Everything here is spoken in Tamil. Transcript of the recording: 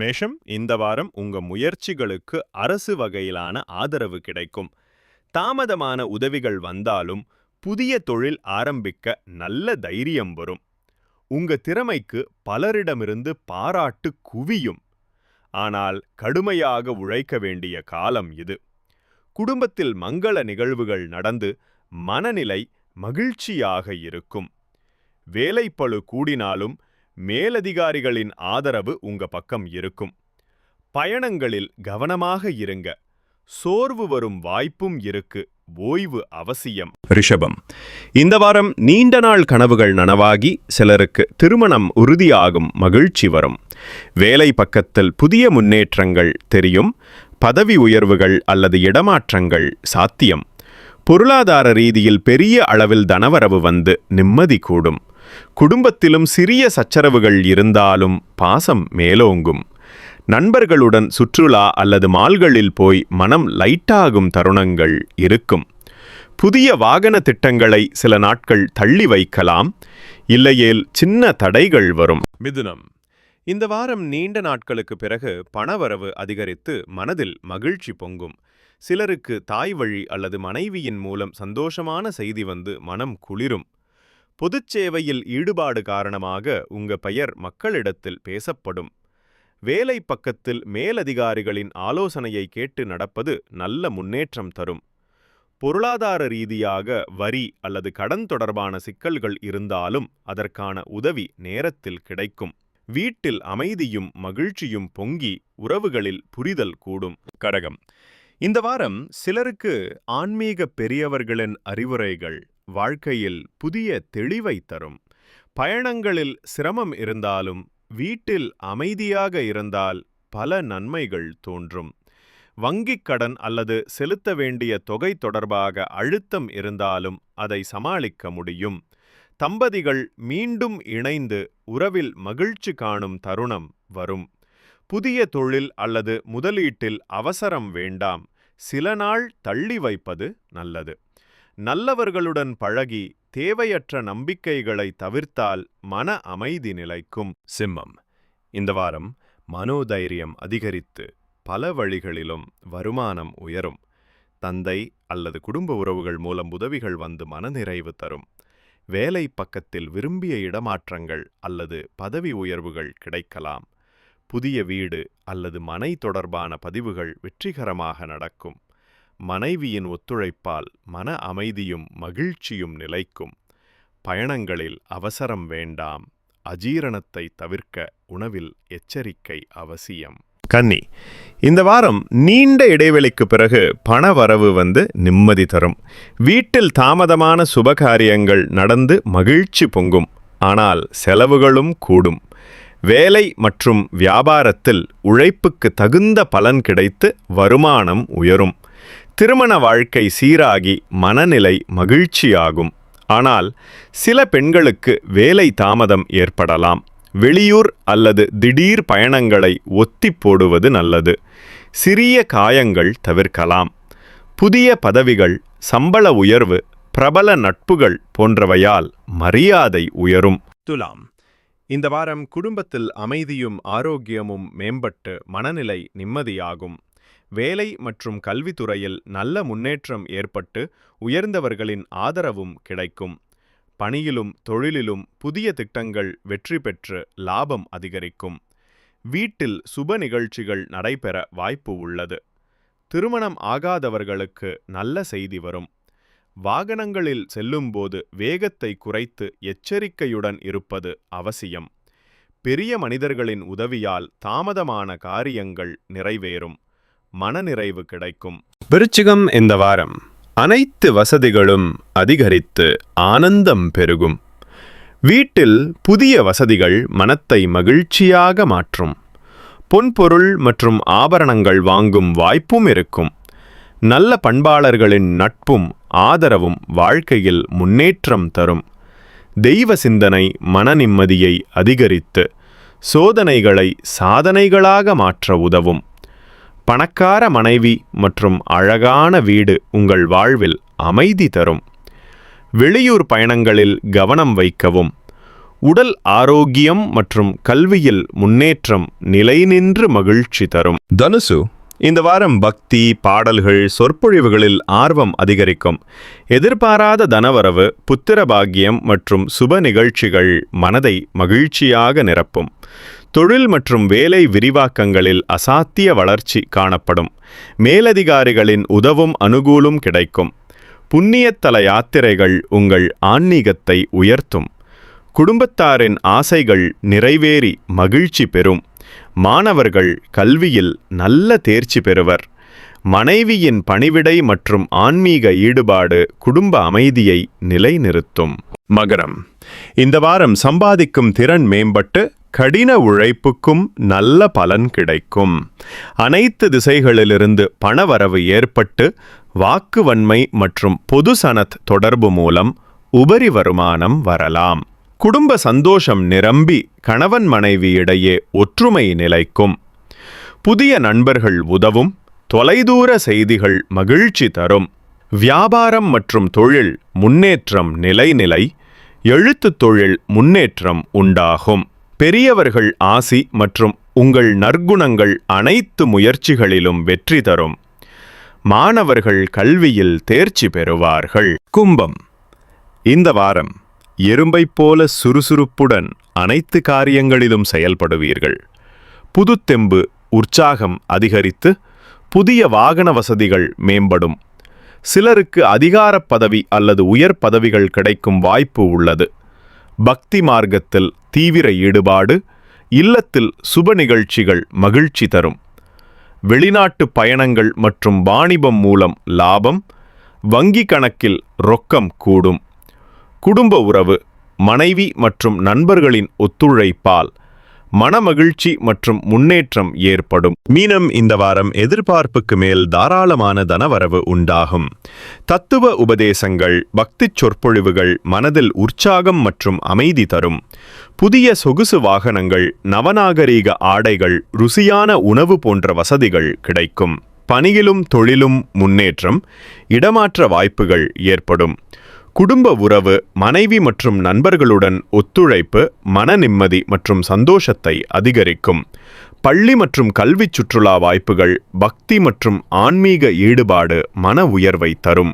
மேஷம் இந்த வாரம் உங்க முயற்சிகளுக்கு அரசு வகையிலான ஆதரவு கிடைக்கும். தாமதமான உதவிகள் வந்தாலும் புதிய தொழில் ஆரம்பிக்க நல்ல தைரியம் வரும். உங்க திறமைக்கு பலரிடமிருந்து பாராட்டு குவியும். ஆனால் கடுமையாக உழைக்க வேண்டிய காலம் இது. குடும்பத்தில் மங்கள நிகழ்வுகள் நடந்து மனநிலை மகிழ்ச்சியாக இருக்கும். வேலைப்பழு கூடினாலும் மேலதிகாரிகளின் ஆதரவு உங்க பக்கம் இருக்கும். பயணங்களில் கவனமாக இருங்க. சோர்வு வரும் வாய்ப்பும் இருக்கு. ஓய்வு அவசியம். ரிஷபம். இந்த வாரம் நீண்ட நாள் கனவுகள் நனவாகி சிலருக்கு திருமணம் உறுதியாகும் மகிழ்ச்சி வரும். வேலை பக்கத்தில் புதிய முன்னேற்றங்கள் தெரியும். பதவி உயர்வுகள் அல்லது இடமாற்றங்கள் சாத்தியம். பொருளாதார ரீதியில் பெரிய அளவில் தனவரவு வந்து நிம்மதி கூடும். குடும்பத்திலும் சிறிய சச்சரவுகள் இருந்தாலும் பாசம் மேலோங்கும். நண்பர்களுடன் சுற்றுலா அல்லது மால்களில் போய் மனம் லைட்டாகும் தருணங்கள் இருக்கும். புதிய வாகன திட்டங்களை சில நாட்கள் தள்ளி வைக்கலாம். இல்லையேல் சின்ன தடைகள் வரும். மிதுனம். இந்த வாரம் நீண்ட நாட்களுக்கு பிறகு பணவரவு அதிகரித்து மனதில் மகிழ்ச்சி பொங்கும். சிலருக்கு தாய் வழி அல்லது மனைவியின் மூலம் சந்தோஷமான செய்தி வந்து மனம் குளிரும். பொதுச் சேவையில் ஈடுபாடு காரணமாக உங்க பெயர் மக்களிடத்தில் பேசப்படும். வேலை பக்கத்தில் மேலதிகாரிகளின் ஆலோசனையை கேட்டு நடப்பது நல்ல முன்னேற்றம் தரும். பொருளாதார ரீதியாக வரி அல்லது கடன் தொடர்பான சிக்கல்கள் இருந்தாலும் அதற்கான உதவி நேரத்தில் கிடைக்கும். வீட்டில் அமைதியும் மகிழ்ச்சியும் பொங்கி உறவுகளில் புரிதல் கூடும். கடகம். இந்த வாரம் சிலருக்கு ஆன்மீக பெரியவர்களின் அறிவுரைகள் வாழ்க்கையில் புதிய தெளிவை தரும். பயணங்களில் சிரமம் இருந்தாலும் வீட்டில் அமைதியாக இருந்தால் பல நன்மைகள் தோன்றும். வங்கிக் கடன் அல்லது செலுத்த வேண்டிய தொகை தொடர்பாக அழுத்தம் இருந்தாலும் அதை சமாளிக்க முடியும். தம்பதிகள் மீண்டும் இணைந்து உறவில் மகிழ்ச்சி காணும் தருணம் வரும். புதிய தொழில் அல்லது முதலீட்டில் அவசரம் வேண்டாம். சில நாள் தள்ளி வைப்பது நல்லது. நல்லவர்களுடன் பழகி தேவையற்ற நம்பிக்கைகளை தவிர்த்தால் மன அமைதி நிலைக்கும் சிம்மம். இந்த வாரம் மனோதைரியம் அதிகரித்து பல வழிகளிலும் வருமானம் உயரும். தந்தை அல்லது குடும்ப உறவுகள் மூலம் உதவிகள் வந்து மனநிறைவு தரும். வேலை பக்கத்தில் விரும்பிய இடமாற்றங்கள் அல்லது பதவி உயர்வுகள் கிடைக்கலாம். புதிய வீடு அல்லது மனை தொடர்பான பதிவுகள் வெற்றிகரமாக நடக்கும். மனைவியின் ஒத்துழைப்பால் மன அமைதியும் மகிழ்ச்சியும் நிலைக்கும். பயணங்களில் அவசரம் வேண்டாம். அஜீரணத்தை தவிர்க்க உணவில் எச்சரிக்கை அவசியம். கன்னி இந்த வாரம் நீண்ட இடைவெளிக்கு பிறகு பண வரவு வந்து நிம்மதி தரும். வீட்டில் தாமதமான சுபகாரியங்கள் நடந்து மகிழ்ச்சி பொங்கும். ஆனால் செலவுகளும் கூடும். வேலை மற்றும் வியாபாரத்தில் உழைப்புக்கு தகுந்த பலன் கிடைத்து வருமானம் உயரும். திருமண வாழ்க்கை சீராகி மனநிலை மகிழ்ச்சியாகும். ஆனால் சில பெண்களுக்கு வேலை தாமதம் ஏற்படலாம். வெளியூர் அல்லது திடீர் பயணங்களை ஒத்தி போடுவது நல்லது. சிறிய காயங்கள் தவிர்க்கலாம். புதிய பதவிகள் சம்பள உயர்வு பிரபல நட்புகள் போன்றவையால் மரியாதை உயரும். துலாம். இந்த வாரம் குடும்பத்தில் அமைதியும் ஆரோக்கியமும் மேம்பட்டு மனநிலை நிம்மதியாகும். வேலை மற்றும் கல்வித்துறையில் நல்ல முன்னேற்றம் ஏற்பட்டு உயர்ந்தவர்களின் ஆதரவும் கிடைக்கும். பணியிலும் தொழிலிலும் புதிய திட்டங்கள் வெற்றி பெற்று லாபம் அதிகரிக்கும். வீட்டில் சுப நிகழ்ச்சிகள் நடைபெற வாய்ப்பு உள்ளது. திருமணம் ஆகாதவர்களுக்கு நல்ல செய்தி வரும். வாகனங்களில் செல்லும்போது வேகத்தை குறைத்து எச்சரிக்கையுடன் இருப்பது அவசியம். பெரிய மனிதர்களின் உதவியால் தாமதமான காரியங்கள் நிறைவேறும். மனநிறைவு கிடைக்கும். விருச்சிகம் இந்த வாரம் அனைத்து வசதிகளும் அதிகரித்து ஆனந்தம் பெருகும். வீட்டில் புதிய வசதிகள் மனத்தை மகிழ்ச்சியாக மாற்றும். பொன்பொருள் மற்றும் ஆபரணங்கள் வாங்கும் வாய்ப்பும் இருக்கும். நல்ல பண்பாளர்களின் நட்பும் ஆதரவும் வாழ்க்கையில் முன்னேற்றம் தரும். தெய்வ சிந்தனை மன நிம்மதியை அதிகரித்து சோதனைகளை சாதனைகளாக மாற்ற உதவும். பணக்கார மனைவி மற்றும் அழகான வீடு உங்கள் வாழ்வில் அமைதி தரும். வெளியூர் பயணங்களில் கவனம் வைக்கவும். உடல் ஆரோக்கியம் மற்றும் கல்வியில் முன்னேற்றம் நிலைநின்று மகிழ்ச்சி தரும். தனுசு இந்த வாரம் பக்தி பாடல்கள் சொற்பொழிவுகளில் ஆர்வம் அதிகரிக்கும். எதிர்பாராத தனவரவு புத்திர பாக்கியம் மற்றும் சுப நிகழ்ச்சிகள் மனதை மகிழ்ச்சியாக நிரப்பும். தொழில் மற்றும் வேலை விரிவாக்கங்களில் அசாத்திய வளர்ச்சி காணப்படும். மேலதிகாரிகளின் உதவும் அனுகூலும் கிடைக்கும். புண்ணியத்தல யாத்திரைகள் உங்கள் ஆன்மீகத்தை உயர்த்தும். குடும்பத்தாரின் ஆசைகள் நிறைவேறி மகிழ்ச்சி பெறும். மாணவர்கள் கல்வியில் நல்ல தேர்ச்சி பெறுவர். மனைவியின் பணிவிடை மற்றும் ஆன்மீக ஈடுபாடு குடும்ப அமைதியை நிலைநிறுத்தும். மகரம். இந்த வாரம் சம்பாதிக்கும் திறன் மேம்பட்டு கடின உழைப்புக்கும் நல்ல பலன் கிடைக்கும். அனைத்து திசைகளிலிருந்து பணவரவு ஏற்பட்டு வாக்குவன்மை மற்றும் பொது சனத் தொடர்பு மூலம் உபரி வருமானம் வரலாம். குடும்ப சந்தோஷம் நிரம்பி கணவன் மனைவி இடையே ஒற்றுமை நிலைக்கும். புதிய நண்பர்கள் உதவும் தொலைதூர செய்திகள் மகிழ்ச்சி தரும். வியாபாரம் மற்றும் தொழில் முன்னேற்றம் நிலைநிலை எழுத்துத் தொழில் முன்னேற்றம் உண்டாகும். பெரியவர்கள் ஆசி மற்றும் உங்கள் நற்குணங்கள் அனைத்து முயற்சிகளிலும் வெற்றி தரும். மாணவர்கள் கல்வியில் தேர்ச்சி பெறுவார்கள். கும்பம். இந்த வாரம் எறும்பைப் போல சுறுசுறுப்புடன் அனைத்து காரியங்களிலும் செயல்படுவீர்கள். புதுத்தெம்பு உற்சாகம் அதிகரித்து புதிய வாகன வசதிகள் மேம்படும். சிலருக்கு அதிகாரப் பதவி அல்லது உயர் பதவிகள் கிடைக்கும் வாய்ப்பு உள்ளது. பக்தி மார்க்கத்தில் தீவிர ஈடுபாடு இல்லத்தில் சுப நிகழ்ச்சிகள் மகிழ்ச்சி தரும். வெளிநாட்டு பயணங்கள் மற்றும் வாணிபம் மூலம் லாபம் வங்கி கணக்கில் ரொக்கம் கூடும். குடும்ப உறவு மனைவி மற்றும் நண்பர்களின் ஒத்துழைப்பால் மனமகிழ்ச்சி மற்றும் முன்னேற்றம் ஏற்படும். மீனம் இந்த வாரம் எதிர்பார்ப்புக்கு மேல் தாராளமான தனவரவு உண்டாகும். தத்துவ உபதேசங்கள் பக்திச் சொற்பொழிவுகள் மனதில் உற்சாகம் மற்றும் அமைதி தரும். புதிய சொகுசு வாகனங்கள் நவநாகரீக ஆடைகள் ருசியான உணவு போன்ற வசதிகள் கிடைக்கும். பணியிலும் தொழிலும் முன்னேற்றம் இடமாற்ற வாய்ப்புகள் ஏற்படும். குடும்ப உறவு மனைவி மற்றும் நண்பர்களுடன் ஒத்துழைப்பு மன நிம்மதி மற்றும் சந்தோஷத்தை அதிகரிக்கும். பள்ளி மற்றும் கல்வி சுற்றுலா வாய்ப்புகள் பக்தி மற்றும் ஆன்மீக ஈடுபாடு மன உயர்வை தரும்.